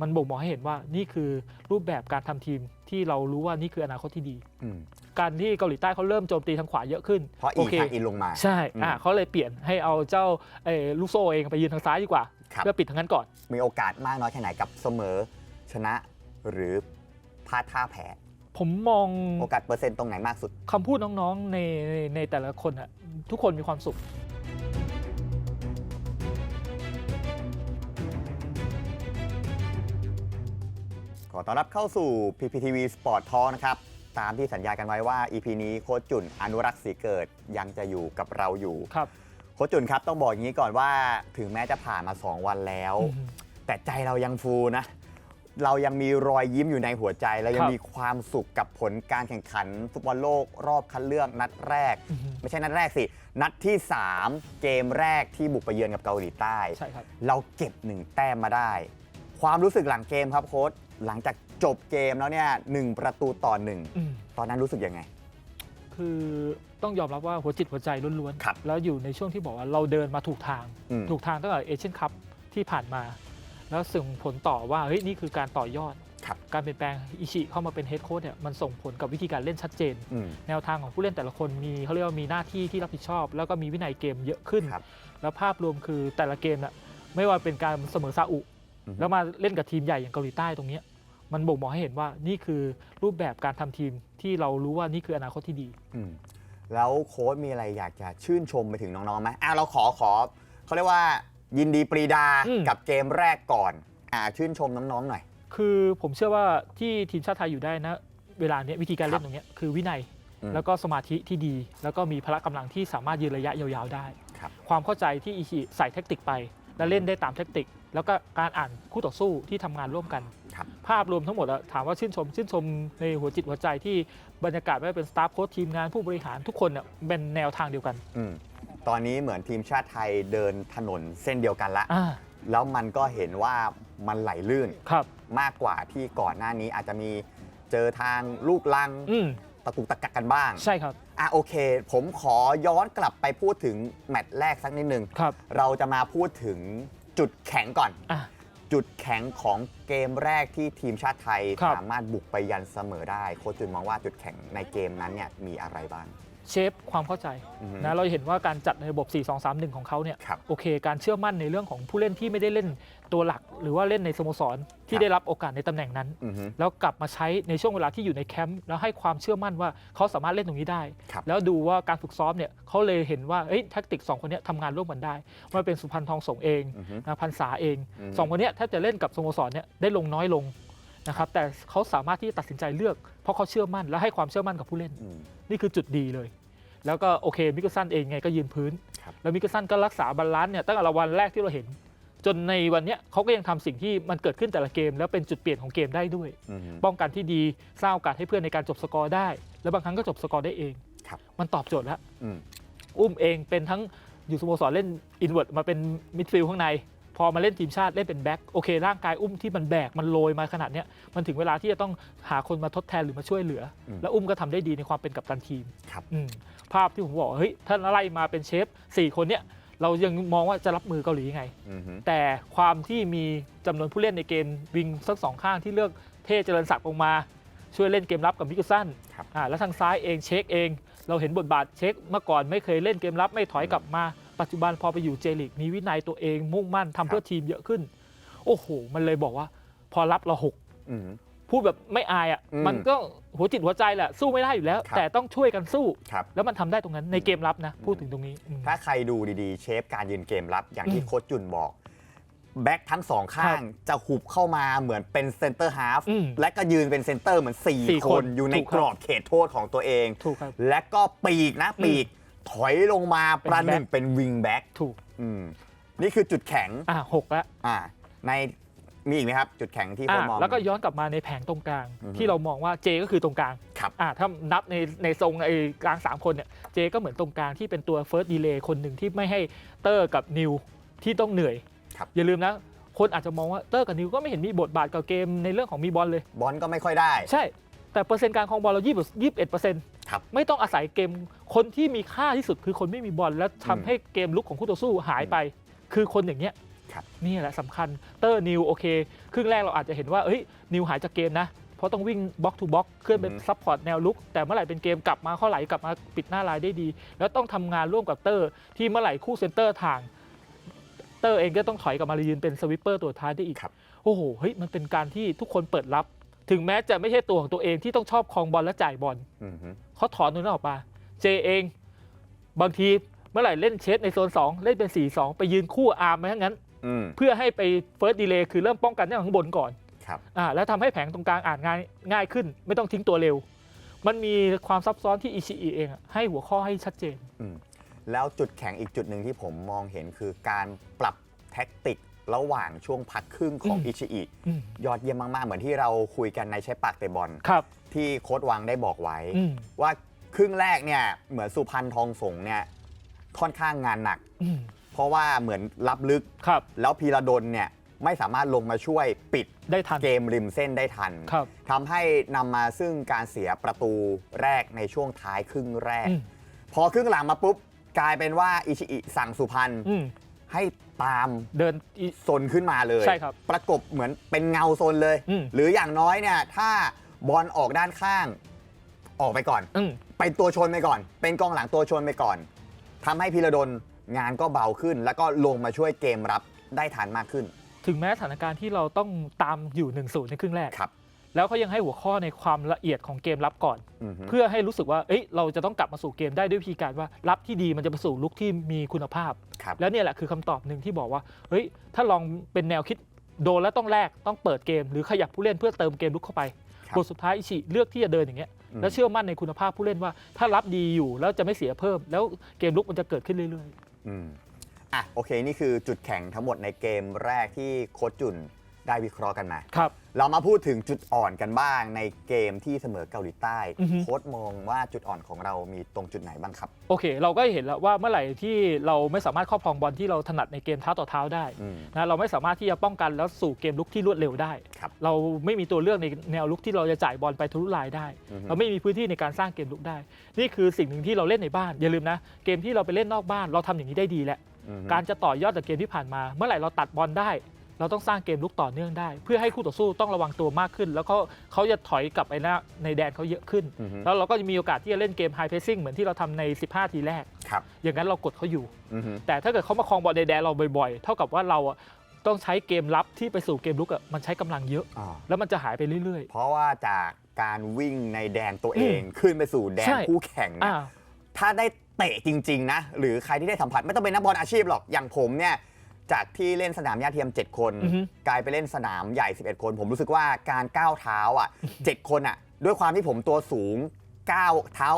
มันบ่งบอกให้เห็นว่านี่คือรูปแบบการทำทีมที่เรารู้ว่านี่คืออนาคตที่ดี อืม การที่เกาหลีใต้เขาเริ่มโจมตีทางขวาเยอะขึ้นเพราะโออีเคทางอินลงมา ใช่อ่าอืมเขาเลยเปลี่ยนให้เอาเจ้าเอ่อลูกโซ่เองไปยืนทางซ้ายดีกว่า ครับ เพื่อปิดทางนั้นก่อน มีโอกาสมากน้อยแค่ไหนกับเสมอชนะหรือพลาดท่าแพ้ผมมองโอกาสเปอร์เซ็นต์ตรงไหนมากสุด คำพูดน้องๆในในในแต่ละคนอะทุกคนมีความสุข อต้อนรับเข้าสู่ PPTV Sport Talk นะครับ ตามที่สัญญากันไว้ว่า EP นี้โค้ชจุนอนุรักษ์ศรีเกิดยังจะอยู่กับเราอยู่ครับโค้ชจุนครับต้องบอกอย่างนี้ก่อนว่าถึงแม้จะผ่านมา 2 วันแล้วอืมแต่ใจเรายังฟูนะ เรายังมีรอยยิ้มอยู่ในหัวใจ เรายัคงรับมีความสุขกับผลการแข่งขัน ฟุตบอลโลกรอบคัดเลือกนัดแรกอืมไม่ใช่นัดแรกสิ นัดที่ 3 เกมแรกที่บุกไปเยือนกับเกาหลีใต้ใช่ครับเราเก็บหนึ่งแต้มมาได้ ความรู้สึกหลังเกมครับโค้ช หลังจากจบเกมแล้วเนี่ยหนึ่งประตูต่อหนึ่งอืมตอนนั้นรู้สึกยังไง คือต้องยอมรับว่าหัวจิตหัวใจล้วนครับๆ แล้วอยู่ในช่วงที่บอกว่าเราเดินมาถูกทาง อืม ถูกทางตั้งแต่เอเชียนคัพที่ผ่านมา แล้วส่งผลต่อว่าเฮ้ยนี่คือการต่อยอด ครับ การเปลี่ยนแปลงอิชิเข้ามาเป็นเฮดโค้ชเนี่ยมันส่งผลกับวิธีการเล่นชัดเจน อืม แนวทางของผู้เล่นแต่ละคนมีเขาเรียกว่ามีหน้าที่ที่รับผิดชอบ แล้วก็มีวินัยเกมเยอะขึ้น ครับแล้วภาพรวมคือแต่ละเกมน่ะไม่ว่าเป็นการเสมอซาอุ อือฮึ แล้วมาเล่นกับทีมใหญ่อย่างเกาหลีใต้ตรงเนี้ย มันบ่งบอกให้เห็นว่านี่คือรูปแบบการทำทีมที่เรารู้ว่านี่คืออนาคตที่ดี อืมแล้วโค้ชมีอะไรอยากจะชื่นชมไปถึงน้องๆไหมอะเราขอขอเขาเรียกว่ายินดีปรีดาอืม กับเกมแรกก่อนอ่าชื่นชมน้องๆหน่อย คือผมเชื่อว่าที่ทีมชาติไทยอยู่ได้นะ เวลาเนี้ยวิธีการครัเล่บนตรงเนี้ยคือวินัย อืมแล้วก็สมาธิที่ดี แล้วก็มีพละกำลังที่สามารถยืนระยะยาวๆได้ ครับ ความเข้าใจที่อิชิใส่แท็กติกไป และเล่นได้ตามแท็กติก แล้วก็การอ่านคู่ต่อสู้ที่ทำงานร่วมกันครับภาพรวมทั้งหมดอะถามว่าชื่นชม ชื่นชมในหัวจิตหัวใจที่บรรยากาศไม่ว่าเป็นสตาฟโค้ชทีมงานผู้บริหารทุกคนเนี่ยเป็นแนวทางเดียวกันอืมตอนนี้เหมือนทีมชาติไทยเดินถนนเส้นเดียวกันละอ่าแล้วมันก็เห็นว่ามันไหลลื่นครับมากกว่าที่ก่อนหน้านี้อาจจะมีเจอทางลูกลังอืมตะกุกตะกักกันบ้าง ใช่ครับ อะโอเค ผมขอย้อนกลับไปพูดถึงแมตช์แรกสักนิดนึงครับเราจะมาพูดถึง จุดแข็งก่อน อะ จุดแข็งของเกมแรกที่ทีมชาติไทยครับ สามารถบุกไปยันเสมอได้ โค้ชจุนมองว่าจุดแข็งในเกมนั้นเนี่ยมีอะไรบ้าง เชฟความเข้าใจอือฮึนะเราเห็นว่าการจัดในระบบ 4 2 3 1 ของเขาเนี่ยครับโอเค การเชื่อมั่นในเรื่องของผู้เล่นที่ไม่ได้เล่นตัวหลัก หรือว่าเล่นในสโมสรคที่รับได้รับโอกาสในตำแหน่งนั้นอือฮึแล้วกลับมาใช้ในช่วงเวลาที่อยู่ในแคมป์แล้วให้ความเชื่อมั่นว่าเขาสามารถเล่นตรงนี้ได้ครับแล้วดูว่าการฝึกซ้อมเนี่ยเขาเลยเห็นว่าเอ้ยแท็กติกสองคนเนี้ยทำงานร่วมกันได้ไมันเป็นสุพรรณทองสงเองอือฮึนะพันษาเองอืมสองคนเนี้ยถ้าจะเล่นกับสโมสรเนี่ยได้ลงน้อยลงนะครับแต่เขาสามารถที่จะตัดสินใจเลือก เพราะเขาเชื่อมั่นและให้ความเชื่อมั่นกับผู้เล่นอืมนี่คือจุดดีเลย แล้วก็โอเคมิกเกลสันเองไงก็ยืนพื้น ครับแล้วมิกเกลสันก็รักษาบาลานซ์เนี่ยตั้งแต่วันแรกที่เราเห็น จนในวันเนี้ยเขาก็ยังทำสิ่งที่มันเกิดขึ้นแต่ละเกม แล้วเป็นจุดเปลี่ยนของเกมได้ด้วย อือฮึป้องกันที่ดีสร้างโอกาสให้เพื่อนในการจบสกอร์ได้ แล้วบางครั้งก็จบสกอร์ได้เอง ครับ มันตอบโจทย์แล้ว อืม อุ้มเองเป็นทั้งอยู่สโมสรเล่นอินเว r ร์มาเป็นมิดฟิลด์ข้างใน พอมาเล่นทีมชาติเล่นเป็นแบ็คโอเค ร่างกายอุ้มที่มันแบกมันโรยมาขนาดเนี้ยมันถึงเวลาที่จะต้องหาคนมาทดแทนหรือมาช่วยเหลืออมแล้วอุ้มก็ทำได้ดีในความเป็นกัปตันทีมครับอืมภาพที่ผมบอกว่าเฮ้ยถ้าไล่มาเป็นเชฟ4 คนเนี้ยเรายังมองว่าจะรับมือเกาหลียังไงอือฮึแต่ความที่มีจำนวนผู้เล่นในเกมวิงสักสองข้างที่เลือกเทเจริญศักดิ์ลงมา ช่วยเล่นเกมรับกับมิกุสันครับอ่าแล้วทางซ้ายเองเช็คเอง เราเห็นบทบาทเช็คเมื่อก่อนไม่เคยเล่นเกมรับไม่ถอยกลับมา ปัจจุบันพอไปอยู่เจลิกมีวินัยตัวเองมุ่งมั่นทำเพื่อทีมเยอะขึ้น โอ้โห มันเลยบอกว่า พอรับเราหกอือฮึพูดแบบไม่อายอะอืมมันก็หัวจิตหัวใจแหละสู้ไม่ได้อยู่แล้ว ครับ แต่ต้องช่วยกันสู้ ครับ แล้วมันทำได้ตรงนั้นในเกมรับนะ พูดถึงตรงนี้อืม ถ้าใครดูดีๆ เชฟการยืนเกมรับอย่างที่อืมโค้ชจุนบอก แบ็คทั้งสองข้างจะหุบเข้ามาเหมือนเป็นเซนเตอร์ฮาฟอืมและก็ยืนเป็นเซนเตอร์เหมือน สี่4คคนนอยู่ในถูกครับ กรอบเขตโทษของตัวเอง ถูกครับ และก็ปีกนะปีก ถอยลงมาประหนึ่งเป็นวิงแบ็คถูก อืมนี่คือจุดแข็ง อะหกแล้วอ่า ในมีอีกไหมครับ จุดแข็งที่อะผมมอง แล้วก็ย้อนกลับมาในแผงตรงกลาง อือฮึที่เรามองว่าเจก็คือตรงกลางครับ อะถ้านับในในทรงไอ้กลาง 3 คนเนี่ยเจก็เหมือนตรงกลางที่เป็นตัวเฟิร์สดีเลย์คนหนึ่งที่ไม่ให้เตอร์กับนิวที่ต้องเหนื่อย ครับ อย่าลืมนะ คนอาจจะมองว่าเตอร์กับนิวก็ไม่เห็นมีบทบาทกับเกมในเรื่องของมีบอลเลย บอลก็ไม่ค่อยได้ ใช่ แต่เปอร์เซ็นต์การครองบอลเรา20 21เปอร์เซ็นต์ครับไม่ต้องอาศัยเกมคนที่มีค่าที่สุดคือคนไม่มีบอล แล้วทำอืมให้เกมลุกของคู่ต่อสู้หายไป คือคนอย่างเงี้ยครับนี่แหละสำคัญเตอร์นิวโอเค ครึ่งแรกเราอาจจะเห็นว่าเอ้ยนิวหายจากเกมนะ เพราะต้องวิ่งบล็อกทูบล็อกเคลื่อนเป็นซัพพอร์ตแนวลุก แต่เมื่อไหร่เป็นเกมกลับมาเข้าไหลกลับมาปิดหน้าลายได้ดี แล้วต้องทำงานร่วมกับเตอร์ ที่เมื่อไหร่คู่เซนเตอร์ทางเตอร์เองก็ต้องถอยกลับมายืนเป็นสวิปเปอร์ตัวท้ายได้อีกครับโอ้โหเฮ้ยมันเป็นการที่ทุกคนเปิดรับ ถึงแม้จะไม่ใช่ตัวของตัวเองที่ต้องชอบครองบอลและจ่ายบอลอืมฮึเขาถอนตรงนั้นออกมา เจเอง บางทีเมื่อไหร่เล่นเชสในโซน 2 เล่นเป็น 4-2 ไปยืนคู่อาร์มไว้ทั้งนั้น อืมเพื่อให้ไปเฟิร์สดีเลย์คือเริ่มป้องกันจากข้างบนก่อน ครับ อ่าแล้วทำให้แผงตรงกลางอ่านง่ายง่ายขึ้น ไม่ต้องทิ้งตัวเร็ว มันมีความซับซ้อนที่อิชิอิเองอะให้หัวข้อให้ชัดเจน แล้วจุดแข็งอีกจุดหนึ่งที่ผมมองเห็นคือการปรับแท็กติก ระหว่างช่วงพักครึ่งของอืมอิชิอิอืมยอดเยี่ยมมาก ๆ เหมือนที่เราคุยกันในใช้ปากเตะบอลครับ ที่โค้ดวังได้บอกไว้ อืม ว่าครึ่งแรกเนี่ยเหมือนสุพรรณทองสงเนี่ยค่อนข้างงานหนัก อืมเพราะว่าเหมือนรับลึก ครับ แล้วพีระดลเนี่ยไม่สามารถลงมาช่วยปิดได้ทัน เกมริมเส้นได้ทันครับ ทำให้นำมาซึ่งการเสียประตูแรกในช่วงท้ายครึ่งแรก อืมพอครึ่งหลังมาปุ๊บ กลายเป็นว่าอิชิอิสั่งสุพรรณอืม ให้ ตามเดินอี โซนขึ้นมาเลย ใช่ครับประกบเหมือนเป็นเงาโซนเลย อืม หรืออย่างน้อยเนี่ยถ้าบอลออกด้านข้าง ออกไปก่อน อืม เป็นตัวชนไปก่อน เป็นกองหลังตัวชนไปก่อนทำให้พีระดลงานก็เบาขึ้น แล้วก็ลงมาช่วยเกมรับได้ทันมากขึ้น ถึงแม้สถานการณ์ที่เราต้องตามอยู่1นศูนย์ในครึ่งแรก ครับ แล้วเขายังให้หัวข้อในความละเอียดของเกมรับก่อน อือฮึ เพื่อให้รู้สึกว่าเอ้ยเราจะต้องกลับมาสู่เกมได้ด้วยวิธีการว่ารับที่ดีมันจะไปสู่ลุกที่มีคุณภาพ ครับ แล้วเนี่ยแหละคือคำตอบหนึ่งที่บอกว่าเฮ้ยถ้าลองเป็นแนวคิดโดนแล้วต้องแลกต้องเปิดเกม หรือขยับผู้เล่นเพื่อเติมเกมลุกเข้าไปครับบทสุดท้ายอิชิเลือกที่จะเดินอย่างเงี้ยอืม แล้วเชื่อมั่นในคุณภาพผู้เล่นว่า ถ้ารับดีอยู่แล้วจะไม่เสียเพิ่ม แล้วเกมลุกมันจะเกิดขึ้นเรื่อย อืมอะโอเค นี่คือจุดแข็งทั้งหมดในเกมแรกที่โค้ชจุน ได้วิเคราะห์กันมาๆครับ เรามาพูดถึงจุดอ่อนกันบ้างในเกมที่เสมอเกาหลีใต้ อือฮึ โค้ชมองว่าจุดอ่อนของเรามีตรงจุดไหนบ้างครับ โอเค เราก็เห็นแล้วว่าเมื่อไหร่ที่เราไม่สามารถครอบครองบอลที่เราถนัดในเกมเท้าต่อเท้าได้อืม นะเราไม่สามารถที่จะป้องกันแล้วสู่เกมลุกที่รวดเร็วได้ ครับ เราไม่มีตัวเลือกในแนวลุกที่เราจะจ่ายบอลไปทะลุลายได้ อือฮึ เราไม่มีพื้นที่ในการสร้างเกมลุกได้ นี่คือสิ่งหนึ่งที่เราเล่นในบ้าน อย่าลืมนะ เกมที่เราไปเล่นนอกบ้าน เราทำอย่างนี้ได้ดีแล้วอืม การจะต่อยอดจากเกมที่ผ่านมา เมื่อไหร่เราตัดบอลได้ เราต้องสร้างเกมลุกต่อเนื่องได้ เพื่อให้คู่ต่อสู้ต้องระวังตัวมากขึ้น แล้วก็เขาจะถอยกลับไปหน้าในแดนเขาเยอะขึ้น อือฮึ แล้วเราก็จะมีโอกาสที่จะเล่นเกมไฮเพ s ซิ่งเหมือนที่เราทำใน 15 ทีแรก ครับอย่างนั้นเรากดเขาอยู่ อือฮึ แต่ถ้าเกิดเขามาครองบอลในแดนเราบ่อยๆ เท่ากับว่าเราอะต้องใช้เกมรับที่ไปสู่เกมลุกอะมันใช้กำลังเยอะ อ่า แล้วมันจะหายไปเรื่อย เพราะว่าจากการวิ่งในแดนตัวเอง ขึ้นไปสู่แดนใช่ คู่แข่งๆเนี่ย อ่า ถ้าได้เตะจริง ๆ นะ หรือใครที่ได้สัมผัสไม่ต้องเป็นนักบอลอาชีพหรอกอย่างผมเนี่ย จากที่เล่นสนามหญ้าเทียม 7 คน อือฮึกลายไปเล่นสนามใหญ่ 11 คน ผมรู้สึกว่าการก้าวเท้าอะ 7 คนอะ ด้วยความที่ผมตัวสูงก้าวเท้า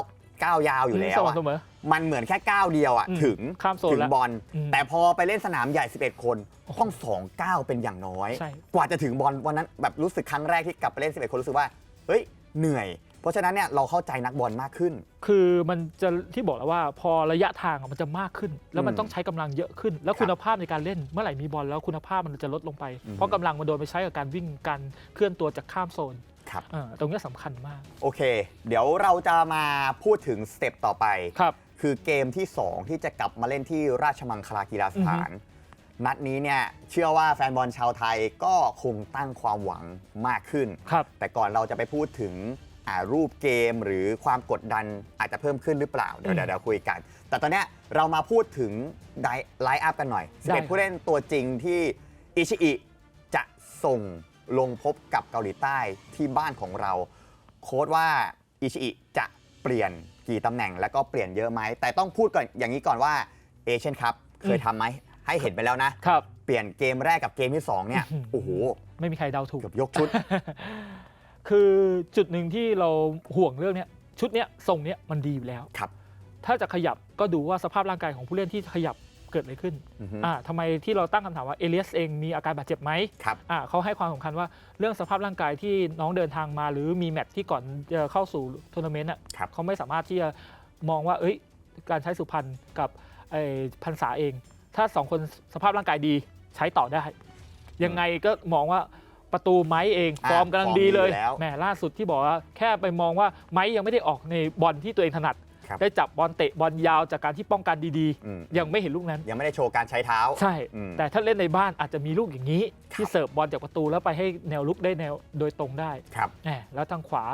ก้าวยาวอยู่แล้วสม่ำอะเสมอ มันเหมือนแค่ก้าวเดียวอะอืมถึงข้ามโซนถึงแล้วบอลอืมแต่พอไปเล่นสนามใหญ่ 11 คนโอ้โหต้องสองก้าวเป็นอย่างน้อย ใช่ กว่าจะถึงบอลวันนั้นแบบรู้สึกครั้งแรกที่กลับไปเล่น 11 คนรู้สึกว่าเฮ้ยเหนื่อย เพราะฉะนั้นเนี่ยเราเข้าใจนักบอลมากขึ้น คือมันจะที่บอกแล้วว่าพอระยะทางอะมันจะมากขึ้น แล้วมันอืมต้องใช้กำลังเยอะขึ้น แล้วครับคุณภาพในการเล่นเมื่อไหร่มีบอลแล้วคุณภาพมันจะลดลงไปอือฮึเพราะกำลังมันโดนไปใช้กับการวิ่งการเคลื่อนตัวจากข้ามโซนครับ อ่าตรงเนี้ยสำคัญมากโอเค เดี๋ยวเราจะมาพูดถึงสเต็ปต่อไป ครับ คือเกมที่ 2 ที่จะกลับมาเล่นที่ราชมังคลากีฬาสถาน นัดนี้เนี่ยเชื่อว่าแฟนบอลชาวไทยก็คงตั้งความหวังมากขึ้น ครับ แต่ก่อนเราจะไปพูดถึง อ่ารูปเกมหรือความกดดันอาจจะเพิ่มขึ้นหรือเปล่า เดี๋ยวอืมเดี๋ยวเดี๋ยวคุยกัน แต่ตอนเนี้ยเรามาพูดถึงไลฟ์อัพกันหน่อยได้11ผู้เล่นตัวจริงที่อิชิอิจะส่งลงพบกับเกาหลีใต้ที่บ้านของเรา โค้ดว่าอิชิอิจะเปลี่ยนกี่ตำแหน่งแล้วก็เปลี่ยนเยอะไหม แต่ต้องพูดก่อนอย่างนี้ก่อนว่าเอเชียนครับเคยทำไหมให้เห็นไปแล้วนะ ครับ เปลี่ยนเกมแรกกับเกมที่2เนี่ยอื้อหือโอ้โห ไม่มีใครเดาถูก เกือบยกชุด คือจุดหนึ่งที่เราห่วงเรื่องเนี้ยชุดเนี้ยทรงเนี้ยมันดีอยู่แล้ว ครับ ถ้าจะขยับก็ดูว่าสภาพร่างกายของผู้เล่นที่ขยับเกิดอะไรขึ้นอือฮึ อ่าทำไมที่เราตั้งคำถามว่าเอเลียสเองมีอาการบาดเจ็บไหมครับ อ่าเขาให้ความสำคัญว่าเรื่องสภาพร่างกายที่น้องเดินทางมา หรือมีแมตช์ที่ก่อนจะเข้าสู่ทัวร์นาเมนต์อะครับ เขาไม่สามารถที่จะมองว่า เอ้ย การใช้สุพรรณกับไอ้พันษาเอง ถ้าสองคนสภาพร่างกายดีใช้ต่อได้ ยังไงก็มองว่า ประตูไม้เองอะฟอร์มกำลังดีเลยฟอร์มดีอยู่แล้วแหมล่าสุดที่บอกว่าแค่ไปมองว่าไม้ยังไม่ได้ออกในบอลที่ตัวเองถนัดครับได้จับบอลเตะบอลยาวจากการที่ป้องกันดีอืมๆยังไม่เห็นลูกนั้น ยังไม่ได้โชว์การใช้เท้า ใช่อืมแต่ถ้าเล่นในบ้านอาจจะมีลูกอย่างนี้ครับที่เสิร์ฟบอลจากประตูแล้วไปให้แนวลุกได้แนวโดยตรงได้ครับแหมแล้วทางขวา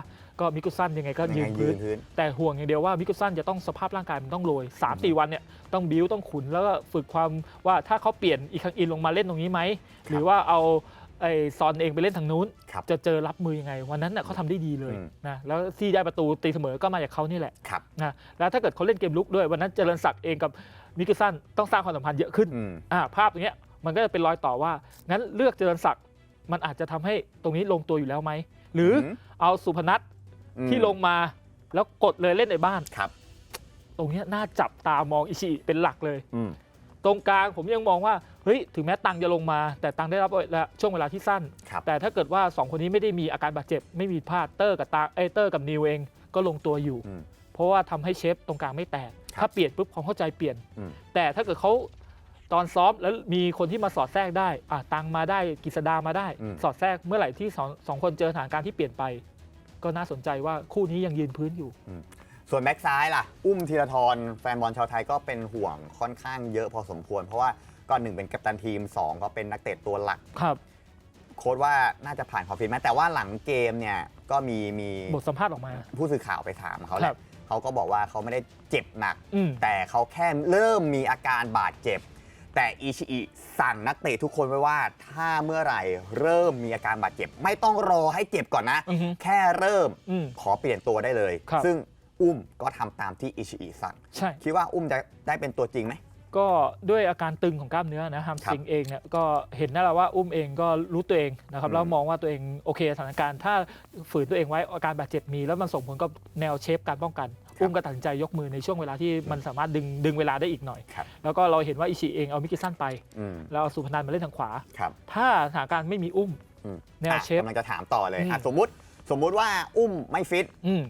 ก็มิกุซันยังไงก็ยังยืไงนยืพื้นนพื้น แต่ห่วงอย่างเดียวว่ามิกุซันจะต้องสภาพร่างกายมันต้องโรย3 4 วันเนี่ยต้องบิ้วต้องขุนแล้วก็ฝึกความว่าถ้าเขาเปลี่ยนอีคังอินลงมาเล่นตรงนี้ไหมหรือว่าเอา ไอ้ซอนเองไปเล่นทางนู้น ครับจะเจอรับมือยังไง วันนั้นน่ะเขาทำได้ดีเลยอืม นะแล้วที่ได้ประตูตีเสมอก็มาจากเขานี่แหละครับนะแล้วถ้าเกิดเขาเล่นเกมลุกด้วยวันนั้นเจริญศักดิ์เองกับมิกุซันต้องสร้างความสัมพันธ์เยอะขึ้นอืม อ่าภาพตรงเนี้ยมันก็จะเป็นรอยต่อว่า งั้นเลือกเจริญศักดิ์มันอาจจะทำให้ตรงนี้ลงตัวอยู่แล้วไหมหรืออม เอาสุพนัทอืมที่ลงมาแล้วกดเลยเล่นในบ้าน ครับตรงเนี้ยน่าจับตามองอิชิเป็นหลักเลย อืม ตรงกลางผมยังมองว่าเฮ้ยถึงแม้ตังจะลงมา แต่ตังได้รับช่วงเวลาที่สั้นครับแต่ถ้าเกิดว่า 2 คนนี้ไม่ได้มีอาการบาดเจ็บ ไม่มีพลาดเตอร์กับตาเอยเตอร์กับนิวเองก็ลงตัวอยู่อืมเพราะว่าทำให้เชฟตรงกลางไม่แตกครับถ้าเปลี่ยนปุ๊บความเข้าใจเปลี่ยนอืมแต่ถ้าเกิดเขาตอนซ้อมแล้วมีคนที่มาสอดแทรกได้อะตังมาได้กิษดามาได้อืมสอดแทรกเมื่อไหร่ที่สองสองคนเจอสถานการณ์ที่เปลี่ยนไป ก็น่าสนใจว่าคู่นี้ยังยืนพื้นอยู่ส่วนแบ็กซ้ายล่ะ อุ้มธีรทรแฟนบอลชาวไทยก็เป็นห่วงค่อนข้างเยอะพอสมควร เพราะว่า ก็หนึ่งเป็นกัปตันทีม 2 ก็เป็นนักเตะตัวหลัก ครับ โค้ดว่าน่าจะผ่านความฟิตไหมแต่ว่าหลังเกมเนี่ยก็มีมีบทสัมภาษณ์ออกมา ผู้สื่อข่าวไปถามเขาแหครัละบ เขาก็บอกว่าเขาไม่ได้เจ็บหนัก อืม แต่เขาแค่เริ่มมีอาการบาดเจ็บ แต่อิชิอิสั่งนักเตะทุกคนไว้ว่าถ้าเมื่อไหร่เริ่มมีอาการบาดเจ็บ ไม่ต้องรอให้เจ็บก่อนนะ อือฮึ แค่เริ่มอืม ขอเปลี่ยนตัวได้เลย ครับ ซึ่งอุ้มก็ทำตามที่อิชิอิสั่ง ใช่ คิดว่าอุ้มจะได้เป็นตัวจริงไหม ก็ด้วยอาการตึงของกล้ามเนื้อนะฮัมสครับตริงเองเนี่ยก็เห็นนั่นแหละว่าอุ้มเองก็รู้ตัวเองนะครับอืมแล้วมองว่าตัวเองโอเคสถานการณ์ถ้าฝืนตัวเองไว้อาการบาดเจ็บมี แล้วมันส่งผลกับแนวเชฟการป้องกันอุ้มก็ตัดสินใจยกมือในช่วงเวลาที่มันสามารถดึงดึงเวลาได้อีกหน่อยครับแล้วก็เราเห็นว่าอิชิเองเอามิกิซันไปอืมแล้วเอาสุพนันมาเล่นทางขวาครับถ้าสถานการณ์ไม่มีอุ้มอืมแนวอะเชฟกำลังจะถามต่อเลยอืมอะสมมุติสมมุติว่าอุ้มไม่ฟิตอืม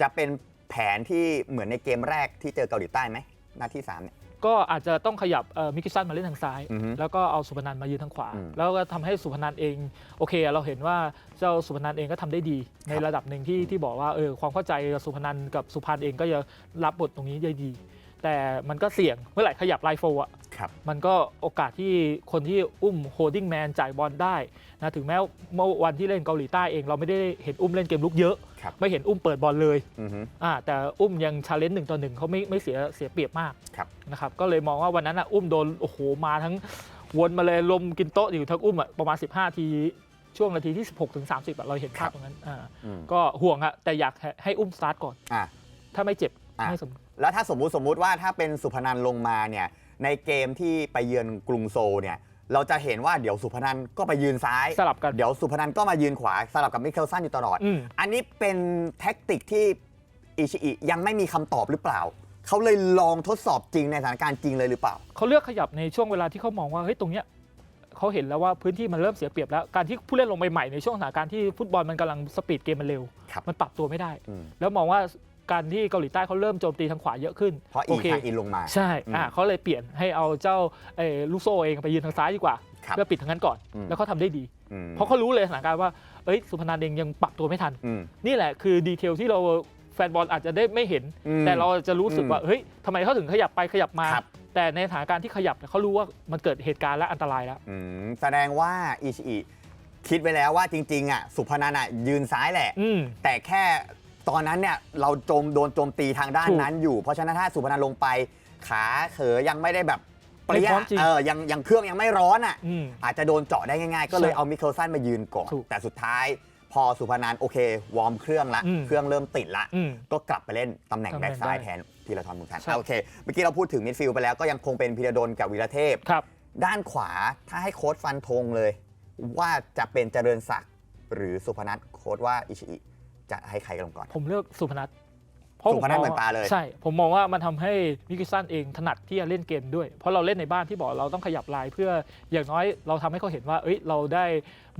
จะเป็นแผนที่เหมือนในเกมแรกที่เจอเกาหลีใต้ไหมหน้าที่สามเนี่ย ก็อาจจะต้องขยับเอ่อมิกิซันมาเล่นทางซ้าย อือฮึแล้วก็เอาสุพนันมายืนทางขวา อืมแล้วก็ทำให้สุพนันเอง โอเค เราเห็นว่าเจ้าสุพนันเองก็ทำได้ดี ในระดับหนึ่งที่ที่บอกว่าเออความเข้าใจกับสุพนันกับสุพรรณเองก็จะรับบทตรงนี้ได้ดี แต่มันก็เสี่ยงเมื่อไหร่ขยับไลโฟอะครับ มันก็โอกาสที่คนที่อุ้มโฮดดิ้งแมนจ่ายบอลได้นะถึงแม้เมื่อวันที่เล่นเกาหลีใต้เองเราไม่ได้เห็นอุ้มเล่นเกมลุกเยอะ ครับไม่เห็นอุ้มเปิดบอลเลยอือฮึ อ่าแต่อุ้มยังชาเลนจ์หนึ่งต่อหนึ่งเขาไม่ไม่เสียเสียเปรียบมากครับ นะครับก็เลยมองว่าวันนั้นอะอุ้มโดนโอ้โหมาทั้งวนมาเลยลมกินโต๊ะอยู่ทั้งอุ้มอะประมาณ 15 ทีช่วงนาทีที่ 16ถึง30อะเราเห็นภาพตรงนั้นอ่าอืมก็ห่วงอะแต่อยากให้ให้อุ้มสตาร์ทก่อน อะ ถ้าไม่เจ็บอะ ไม่สม แล้วถ้าสมมุติสมมุติว่าถ้าเป็นสุพนันลงมาเนี่ยในเกมที่ไปเยือนกรุงโซลเนี่ย เราจะเห็นว่าเดี๋ยวสุพนันก็ไปยืนซ้าย สลับกัน เดี๋ยวสุพนันก็มายืนขวา สลับกับมิเคลสันอยู่ตลอด อืม อันนี้เป็นแท็กติกที่อิชิอิยังไม่มีคำตอบหรือเปล่า เขาเลยลองทดสอบจริงในสถานการณ์จริงเลยหรือเปล่า เขาเลือกขยับในช่วงเวลาที่เขามองว่าเฮ้ยตรงเนี้ยเขาเห็นแล้วว่าพื้นที่มันเริ่มเสียเปรียบแล้ว การที่ผู้เล่นลงใหม่ๆในช่วงสถานการณ์ที่ฟุตบอลมันกำลังสปีดเกมมันเร็ว ครับมันปรับตัวไม่ได้ อืม แล้วมองว่า การที่เกาหลีใต้เขาเริ่มโจมตีทางขวาเยอะขึ้นเพราะโออีเคทางอินลงมา ใช่อืมอ่าเขาเลยเปลี่ยนให้เอาเจ้าเอ่อลูกโซ่เองไปยืนทางซ้ายดีกว่าครับเพื่อปิดทางนั้นก่อนอืมแล้วเขาทำได้ดีอืมเพราะเขารู้เลยสถานการณ์ว่าเอ้ยสุพนันเองยังปรับตัวไม่ทันอืมนี่แหละคือดีเทลที่เราแฟนบอลอาจจะได้ไม่เห็นอืมแต่เราจะรู้สึกว่าอืมเฮ้ยทำไมเขาถึงขยับไปขยับมาครับแต่ในสถานการณ์ที่ขยับเนี่ยเขารู้ว่ามันเกิดเหตุการณ์และอันตรายแล้วอืมแสดงว่าอิชิอิคิดไว้แล้วว่าจริงๆอะสุพนันอะยืนซ้ายแหละอืมแต่แค่ ตอนนั้นเนี่ยเราโจมโดนโจมตีทางด้านถูกนั้นอยู่ เพราะฉะนั้นถ้าสุพนันลงไป ขาเขอยังไม่ได้แบบเปรี้ยไม่พร้อมจริงเออยังยังเครื่องยังไม่ร้อนอะ อืมอาจจะโดนเจาะได้ง่ายๆ ก็เลยใช่เอามิเคลสันมายืนก่อน ถูกแต่สุดท้ายพอสุพนันโอเควอร์มเครื่องละอืมเครื่องเริ่มติดละ อืมก็กลับไปเล่นตำแหน่งตำแหน่แบ็งกซ้ายได้แทนพีรทรบุญทันใช่ อะโอเคเมื่อกี้เราพูดถึงมิดฟิลด์ไปแล้วก็ยังคงเป็นพีระดลกับวีรเทพ ครับ ด้านขวาถ้าให้โค้ดฟันธงเลย ว่าจะเป็นเจริญศักดิ์หรือสุพนัทโค้ดว่าอิชิอิ จะให้ใครลงก่อน ผมเลือกสุพนัทสุพนัทเหมือนปลาเลย ใช่ ผมมองว่ามันทำให้มิกิซันเองถนัดที่จะเล่นเกมด้วย เพราะเราเล่นในบ้านที่บอกเราต้องขยับลายเพื่ออย่างน้อยเราทำให้เขาเห็นว่า เอ้ยเราได้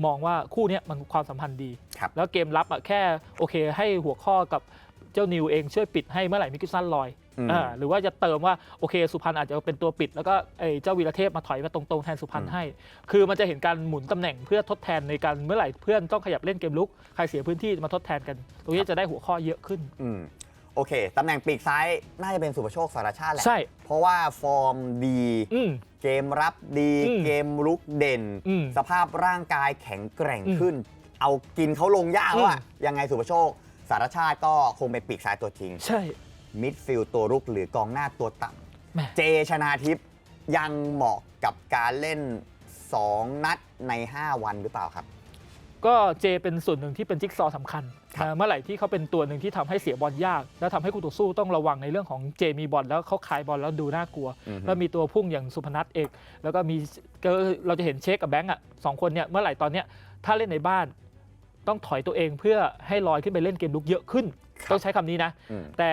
มองว่าคู่เนี้ยมันความสัมพันธ์ดี ครับ แล้วเกมรับอะแค่โอเค ให้หัวข้อกับ เจ้านิวเองช่วยปิดให้เมื่อไหร่มิกิซันลอยอืม อ่าหรือว่าจะเติมว่าโอเคสุพรรณอาจจะเป็นตัวปิด แล้วก็ไอ้เจ้าวีรเทพมาถอยมาตรงๆแทนสุพรรณอืมให้ คือมันจะเห็นการหมุนตำแหน่งเพื่อทดแทนในการเมื่อไหร่เพื่อนต้องขยับเล่นเกมลุกใครเสียพื้นที่มาทดแทนกัน ตรงนี้จะได้หัวข้อเยอะขึ้น อืมโอเค ตำแหน่งปีกซ้ายน่าจะเป็นสุภโชคสารชาติแหละ ใช่ เพราะว่าฟอร์มดี อืม เกมรับดี อืมเกมลุกเด่น อืมสภาพร่างกายแข็งแกร่งอืมขึ้น เอากินเขาลงยากแล้วอะอืยังไงสุภโชค สารชาติก็คงเป็นปีกซ้ายตัวจริงใช่ มิดฟิลด์ตัวรุกหรือกองหน้าตัวต่แหมำเจชนาทิพย์ยังเหมาะกับการเล่น 2 นัดใน 5 วันหรือเปล่าครับ ก็เจเป็นส่วนหนึ่งที่เป็นจิ๊กซอว์สำคัญครับ นะเมื่อไหร่ที่เขาเป็นตัวหนึ่งที่ทำให้เสียบอลยาก แล้วทำให้คู่ต่อสู้ต้องระวังในเรื่องของเจมีบอลแล้วเขาคายบอลแล้วดูน่ากลัว อือฮึ แล้วมีตัวพุ่งอย่างสุพนัทเอก แล้วก็มีก็เราจะเห็นเช็คกับแบงก์อะสองคนเนี่ยเมื่อไหร่ตอนเนี้ยถ้าเล่นในบ้าน ต้องถอยตัวเองเพื่อให้ลอยขึ้นไปเล่นเกมลุกเยอะขึ้นครับต้องใช้คำนี้นะอืมแต่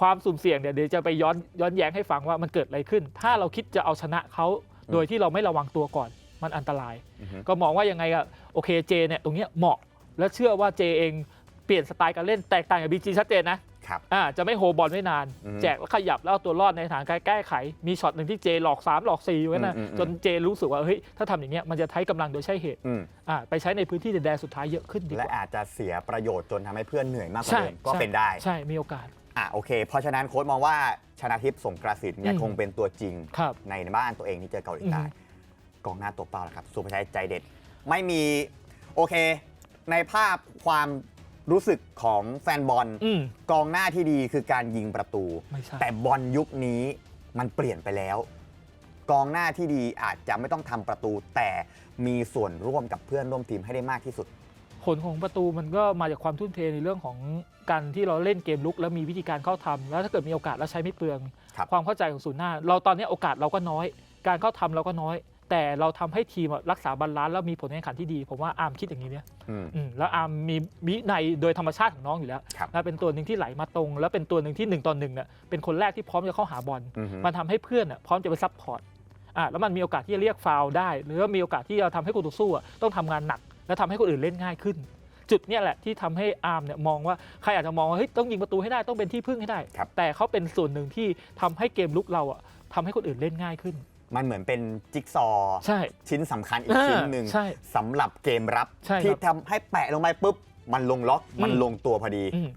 ความสุ่มเสี่ยงเนี่ยเดี๋ยวจะไปย้อนย้อนแย้งให้ฟังว่ามันเกิดอะไรขึ้น ถ้าเราคิดจะเอาชนะเขาโดยที่เราไม่ระวังตัวก่อน มันอันตรายอือฮึก็มองว่ายังไงอะโอเคเจเนี่ยตรงเนี้ยเหมาะและเชื่อว่าเจเอง เปลี่ยนสไตล์การเล่นแตกต่างกับบีจีชัดเจนนะครับ อ่าจะไม่โฮบอลไว้นาน อืมแจกแล้วขยับแล้วเอาตัวรอดในสถานการณ์แก้ไข มีช็อตหนึ่งที่เจหลอก 3 หลอก4ไว้นะอืมอืมอืม จนเจรู้สึกว่าเฮ้ยถ้าทำอย่างเงี้ยมันจะใช้กำลังโดยใช่เหตุอืมอ่าไปใช้ในพื้นที่แดนสุดท้ายเยอะขึ้นดีกและว่า อาจจะเสียประโยชน์จนทำให้เพื่อนเหนื่อยมากกว่าใช่เดิมก็ใช่ เป็นได้ใช่มีโอกาส อะโอเค เพราะฉะนั้นโค้ชมองว่าชนะทิพย์สงกระสินยังอืม คงเป็นตัวจริง ครับ ในบ้านตัวเองที่เจอเกาหลีใต้อืม กองหน้าตัวเปล่าละครับสุภชัยใจเด็ด ไม่มีโอเค ในภาพความ รู้สึกของแฟนบอลอืม กองหน้าที่ดีคือการยิงประตู ไม่ใช่ แต่บอลยุคนี้มันเปลี่ยนไปแล้ว กองหน้าที่ดีอาจจะไม่ต้องทำประตู แต่มีส่วนร่วมกับเพื่อนร่วมทีมให้ได้มากที่สุด ผลของประตูมันก็มาจากความทุ่มเทในเรื่องของการที่เราเล่นเกมลุก แล้วมีวิธีการเข้าทำแล้วถ้าเกิดมีโอกาสแล้วใช้ไม่เปลือง ครับ ความเข้าใจของศูนย์หน้า เราตอนนี้โอกาสเราก็น้อย การเข้าทำเราก็น้อย แต่เราทำให้ทีมอะรักษาบาลานซ์แล้วมีผลการแข่งขันที่ดี ผมว่าอาร์มคิดอย่างนี้เนี่ยอืมอืมแล้วอาร์มมีวินัยโดยธรรมชาติของน้องอยู่แล้วครับแล้วเป็นตัวหนึ่งที่ไหลมาตรง แล้วเป็นตัวหนึ่งที่หนึ่งต่อหนึ่งเนี่ยเป็นคนแรกที่พร้อมจะเข้าหาบอลอือฮึมันทำให้เพื่อนอะพร้อมจะไปซับพอร์ตอะแล้วมันมีโอกาสที่จะเรียกฟาวล์ได้ หรือว่ามีโอกาสที่จะทำให้คู่ต่อสู้อะต้องทำงานหนัก และทำให้คนอื่นเล่นง่ายขึ้น จุดเนี้ยแหละที่ทำให้อาร์มเนี่ยมองว่าใครอาจจะมองว่าเฮ้ยต้องยิงประตูให้ได้ต้องเป็นที่พึ่งให้ได้ครับแต่เขาเป็นส่วนหนึ่งที่ทำให้เกมลุกเราอะทำให้คนอื่นเล่นง่ายขึ้น มันเหมือนเป็นจิ๊กซอว์ใช่ ชิ้นสำคัญอีกชิ้นหนึ่งใช่สำหรับเกมรับใช่ครับที่ทำให้แปะลงไปปุ๊บ มันลงล็อกมันอืมลงตัวพอดี อืม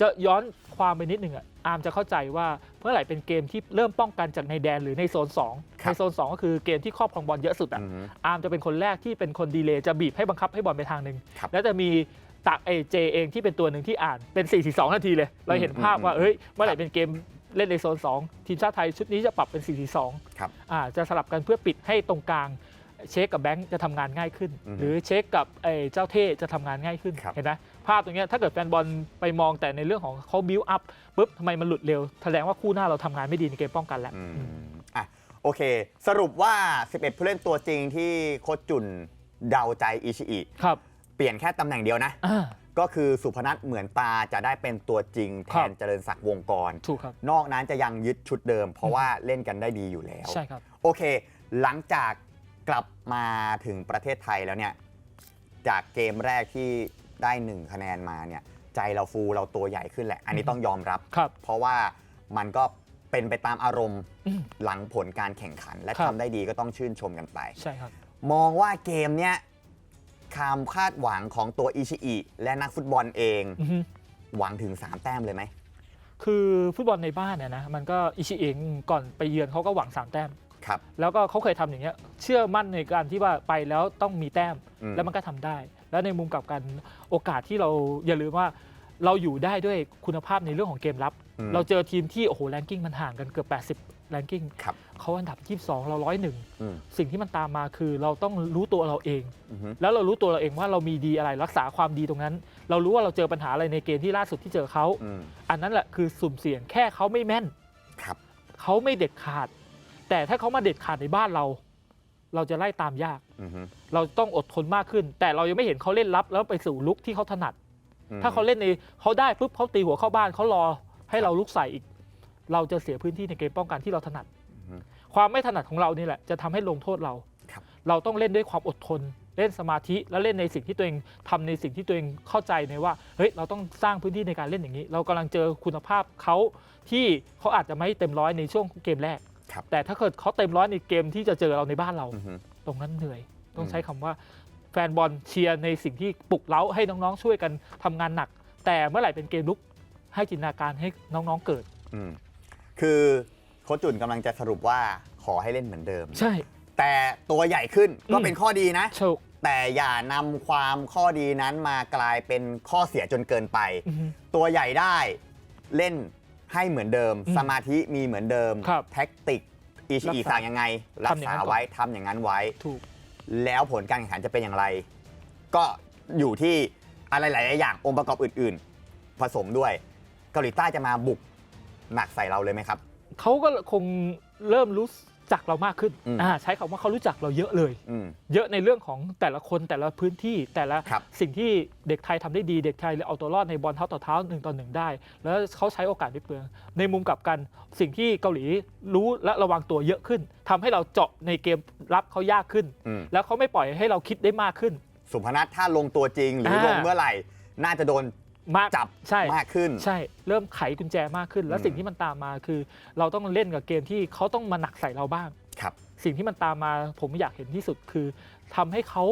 จะย้อนความไปนิดหนึ่งอะอาร์มจะเข้าใจว่าเมื่อไหร่เป็นเกมที่เริ่มป้องกันจากในแดนหรือในโซน2ครับ ในโซน 2 ก็คือเกมที่ครอบครองบอลเยอะสุดอะอือฮึอาร์มจะเป็นคนแรกที่เป็นคนดีเลย์จะบีบให้บังคับให้บอลไปทางหนึ่งครับแล้วจะมีตักเอเจเองที่เป็นตัวหนึ่งที่อ่านเป็น 4 4 2นาทีเลย เราเห็นภาพว่าอืมเฮ้ยเมื่อไหร่เป็นเกม เล่นในโซน 2 ทีมชาติไทยชุดนี้จะปรับเป็น 4 4 2 ครับ อ่าจะสลับกันเพื่อปิดให้ตรงกลางเช็คกับแบงค์จะทำงานง่ายขึ้น อือฮึหรือเช็คกับไอ้เจ้าเท่จะทำงานง่ายขึ้นครับ เห็นไหมภาพตรงเนี้ยถ้าเกิดแฟนบอลไปมองแต่ในเรื่องของเขาบิวอัพปุ๊บทำไมมันหลุดเร็วแสดงว่าคู่หน้าเราทำงานไม่ดีในเกมป้องกันแล้ว อืมอืมอะโอเค สรุปว่า 11 ผู้เล่นตัวจริงที่โคชจุนเดาใจอิชิอิ ครับเปลี่ยนแค่ตำแหน่งเดียวนะ อ่า ก็คือสุพนัทเหมือนตาจะได้เป็นตัวจริงแทครันบเจริญศักดิ์วงกร ถูกครับ นอกนั้นจะยังยึดชุดเดิม เพราะว่าเล่นกันได้ดีอยู่แล้ว ใช่ครับ โอเค หลังจากกลับมาถึงประเทศไทยแล้วเนี่ย จากเกมแรกที่ได้หนึ่งคะแนนมาเนี่ย ใจเราฟูเราตัวใหญ่ขึ้นแหละ อันนี้ต้องยอมรับ ครับเพราะว่ามันก็เป็นไปตามอารมณ์อืมหลังผลการแข่งขัน และครับ ทำได้ดีก็ต้องชื่นชมกันไป ใช่ครับ มองว่าเกมเนี้ย ความคาดหวังของตัวอิชิอิและนักฟุตบอลเอง อือฮึหวังถึง 3 แต้มเลยไหม คือฟุตบอลในบ้านเนี่ยนะมันก็อิชิเองก่อนไปเยือนเขาก็หวังสามแต้ม ครับ แล้วก็เขาเคยทำอย่างเงี้ยเชื่อมั่นในการที่ว่าไปแล้วต้องมีแต้มอืม แล้วมันก็ทำได้ แล้วในมุมกลับกันโอกาสที่เราอย่าลืมว่าเราอยู่ได้ด้วยคุณภาพในเรื่องของเกมรับ อืมเราเจอทีมที่โอ้โหแรงกิ้งมันห่างกันเกือบ80 แรงกิ้งครับเขาอันดับ 22 เราร้อยหนึ่งอืมสิ่งที่มันตามมาคือเราต้องรู้ตัวเราเอง อือฮึแล้วเรารู้ตัวเราเองว่าเรามีดีอะไรรักษาความดีตรงนั้น เรารู้ว่าเราเจอปัญหาอะไรในเกมที่ล่าสุดที่เจอเขา อืมอันนั้นแหละคือสุ่มเสี่ยงแค่เขาไม่แม่น ครับ เขาไม่เด็ดขาด แต่ถ้าเขามาเด็ดขาดในบ้านเรา เราจะไล่ตามยาก อือฮึเราต้องอดทนมากขึ้น แต่เรายังไม่เห็นเขาเล่นรับแล้วไปสู่ลุกที่เขาถนัด อืม ถ้าเขาเล่นในเขาได้ปุ๊บเขาตีหัวเข้าบ้านเขารอให้เราลุกใส่อีก เราจะเสียพื้นที่ในเกมป้องกันที่เราถนัดอือฮึความไม่ถนัดของเรานี่แหละจะทำให้ลงโทษเราครับเราต้องเล่นด้วยความอดทน เล่นสมาธิแล้วเล่นในสิ่งที่ตัวเองทำในสิ่งที่ตัวเองเข้าใจในว่าเฮ้ยเราต้องสร้างพื้นที่ในการเล่นอย่างนี้ เรากำลังเจอคุณภาพเขาที่เขาอาจจะไม่เต็มร้อยในช่วงเกมแรกครับแต่ถ้าเกิดเขาเต็มร้อยในเกมที่จะเจอเราในบ้านเราอือฮึตรงนั้นเหนื่อย ต้องอืมใช้คำว่าแฟนบอลเชียร์ในสิ่งที่ปลุกเร้าให้น้องๆช่วยกันทำงานหนัก แต่เมื่อไหร่เป็นเกมลุกให้จินตนาการให้น้องๆเกิดอืม คือโค้ชจุนกำลังจะสรุปว่าขอให้เล่นเหมือนเดิม ใช่ แต่ตัวใหญ่ขึ้นก็อืมเป็นข้อดีนะ ถูก แต่อย่านำความข้อดีนั้นมากลายเป็นข้อเสียจนเกินไป อือฮึตัวใหญ่ได้เล่นให้เหมือนเดิม อืมสมาธิมีเหมือนเดิม ครับแท็กติกอีชีรักษาอีสั่งยังไง รักทำอย่างษานั้นก่อน ไว้ทำอย่างนั้นไว้ ถูก แล้วผลการแข่งขันจะเป็นอย่างไร ก็อยู่ที่อะไรหลาย ๆ อย่างองค์ประกอบอื่น ๆ ผสมด้วย เกาหลีใต้จะมาบุก หนักใส่เราเลยไหมครับ เขาก็คงเริ่มรู้จักเรามากขึ้นอืม อ่าใช้คำว่าเขารู้จักเราเยอะเลย อืม เยอะในเรื่องของแต่ละคนแต่ละพื้นที่แต่ละครับ สิ่งที่เด็กไทยทำได้ดีเด็กไทยเอาตัวรอดในบอลเท้าต่อเท้าหนึ่งต่อหนึ่งได้ แล้วเขาใช้โอกาสไม่เปลืองในมุมกลับกันสิ่งที่เกาหลีรู้และระวังตัวเยอะขึ้นทำให้เราเจาะในเกมรับเขายากขึ้น อืมแล้วเขาไม่ปล่อยให้เราคิดได้มากขึ้น สุพนัทถ้าลงตัวจริงหรือลงอ่าเมื่อไหร่ น่าจะโดน มากจับใช่มากขึ้น ใช่ เริ่มไขกุญแจมากขึ้น แล้วอืมสิ่งที่มันตามมาคือ เราต้องเล่นกับเกมที่เขาต้องมาหนักใส่เราบ้างครับ สิ่งที่มันตามมาผมอยากเห็นที่สุดคือทำให้เขา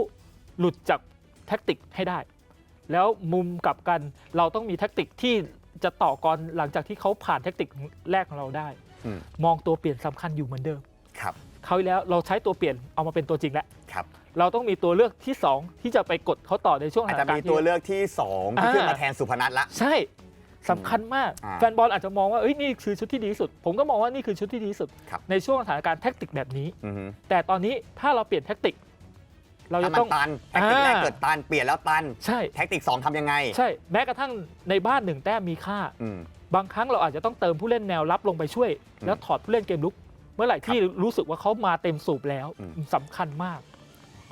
หลุดจากแท็กติกให้ได้ แล้วมุมกลับกันเราต้องมีแท็กติกที่จะต่อกรหลังจากที่เขาผ่านแท็กติกแรกของเราได้อืมมองตัวเปลี่ยนสำคัญอยู่เหมือนเดิมครับ เขาวที่แล้วเราใช้ตัวเปลี่ยนเอามาเป็นตัวจริงแล้วครับเราต้องมีตัวเลือกที่สองที่จะไปกดเขาต่อในช่วงสอาจถานจะการมีณ์ที่ตัวเลือกที่2ที่อ่าขึ้นมาแทนสุพนัทละใช่สำคัญมากอ่าแฟนบอลอาจจะมองว่าเอ้ยนี่คือชุดที่ดีที่สุด ผมก็มองว่านี่คือชุดที่ดีที่สุดครับในช่วงสถานการณ์แท็กติกแบบนี้อือฮึแต่ตอนนี้ถ้าเราเปลี่ยนแท็กติก เราถ้าจะมันต้องตันแท็กติกแรกอ่าเกิดตันเปลี่ยนแล้วตันใช่แท็กติก2ทำยังไง ใช่แม้กระทั่งในบ้านหนึ่งแต้มมีค่าอืมบางครั้งเราอาจจะต้องเติมผู้เล่นแนวรับลงไปช่วยอืมแล้วถอดผู้เล่นเกมลุก เมื่อไหร่ที่รู้สึกว่าเขามาเต็มสูบแล้วอืม สำคัญมาก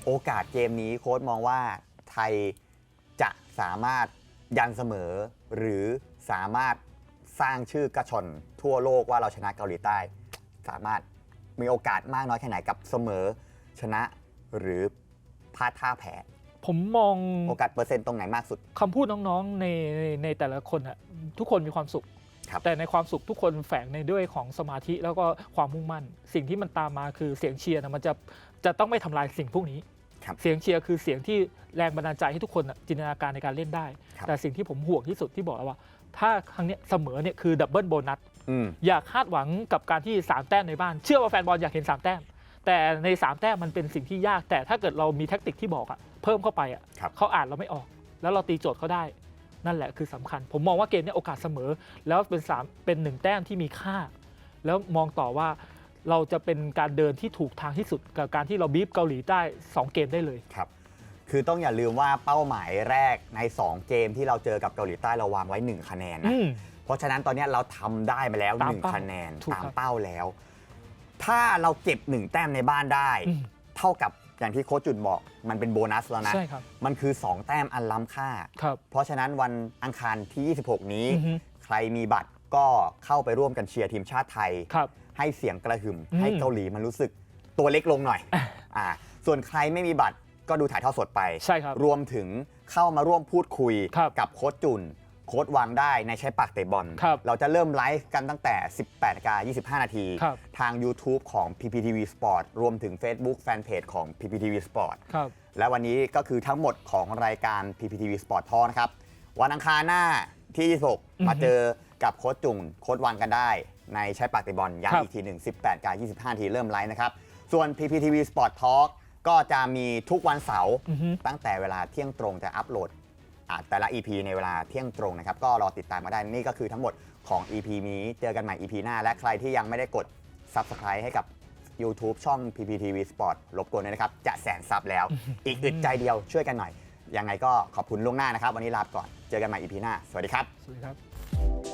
โอกาสเกมนี้โค้ชมองว่าไทยจะสามารถยันเสมอ หรือสามารถสร้างชื่อกระชอนทั่วโลกว่าเราชนะเกาหลีใต้ สามารถมีโอกาสมากน้อยแค่ไหนกับเสมอ ชนะหรือพลาดท่าแพ้ผมมองโอกาสเปอร์เซ็นต์ตรงไหนมากสุด คำพูดน้องๆในในในแต่ละคนอะทุกคนมีความสุข ครับ แต่ในความสุขทุกคนแฝงในด้วยของสมาธิแล้วก็ความมุ่งมั่น สิ่งที่มันตามมาคือเสียงเชียร์นะมันจะจะต้องไม่ทำลายสิ่งพวกนี้ครับเสียงเชียร์คือเสียงที่แรงบันดาลใจให้ทุกคนน่ะจินตนาการในการเล่นได้ครับแต่สิ่งที่ผมห่วงที่สุดที่บอกแล้วว่า ถ้าครั้งเนี้ยเสมอเนี่ยคือดับเบิลโบนัสอืมอย่าคาดหวังกับการที่3แต้มในบ้าน เชื่อว่าแฟนบอลอยากเห็น3แต้มแต่ใน 3 แต้มมันเป็นสิ่งที่ยากแต่ถ้าเกิดเรามีแท็กติกที่บอกอะเพิ่มเข้าไปอะครับเขาอ่านเราไม่ออก แล้วเราตีโจทย์เขาได้ นั่นแหละคือสำคัญ ผมมองว่าเกมเนี้โอกาสเสมอ แล้วเป็นสามเป็นหนึ่งแต้มที่มีค่า แล้วมองต่อว่าเราจะเป็นการเดินที่ถูกทางที่สุดกับการที่เราบีบเกาหลีใต้สองเกมได้เลยครับ คือต้องอย่าลืมว่าเป้าหมายแรกใน 2 เกมที่เราเจอกับเกาหลีใต้เราวางไว้ 1 คะแนนนะอืมเพราะฉะนั้นตอนเนี้ยเราทำได้มาแล้วตามเป้า1คะแนนถูกตามครับเป้าแล้ว ถ้าเราเก็บ1แต้มในบ้านได้อืมเท่ากับ อย่างที่โค้ชจุดบอกมันเป็นโบนัสแล้วนะ ใช่ครับ มันคือ 2 แต้มอันล้ำค่า ครับ เพราะฉะนั้นวันอังคารที่ 26 นี้ อือฮึ ใครมีบัตรก็เข้าไปร่วมกันเชียร์ทีมชาติไทย ครับ ให้เสียงกระหึ่ม อืมให้เกาหลีมันรู้สึกตัวเล็กลงหน่อยอะอ่าส่วนใครไม่มีบัตรก็ดูถ่ายทอดสดไปใช่ครับรวมถึงเข้ามาร่วมพูดคุยครับกับโค้ชจุนโค้ชวางได้ในใช้ปากเตะบอล ครับเราจะเริ่มไลฟ์กันตั้งแต่ 18นาฬิกา25 นาที ครับ ทาง YouTube ของ PPTV Sport รวมถึง Facebook Fanpage ของ PPTV Sport ครับ และวันนี้ก็คือทั้งหมดของรายการ PPTV Sport Talk นะครับ วันอังคารหน้าที่อือฮึ26 มาเจอกับโค้ชจุงโค้ชวังกันได้ ในใช้ปากเตะบอลครัย้ำบอีกทีหนึ่ง18กา25 ทีเริ่มไลฟ์นะครับ ส่วน PPTV Sport Talk ก็จะมีทุกวันเสาร์อือฮึตั้งแต่เวลาเที่ยงตรงจะอัปโหลด อ่าแต่ละ EP ในเวลาเที่ยงตรงนะครับ ก็รอติดตามมาได้นี่ก็คือทั้งหมดของ EP นี้เจอกันใหม่ EP หน้า และใครที่ยังไม่ได้กด Subscribe ให้กับ YouTube ช่อง PPTV Sport รบกวนด้วยนะครับ จะแสนซับแล้ว อีกอึดใจเดียวช่วยกันหน่อย ยังไงก็ขอบคุณล่วงหน้านะครับ วันนี้ลาไปก่อน เจอกันใหม่ EP หน้า สวัสดีครับ สวัสดีครับ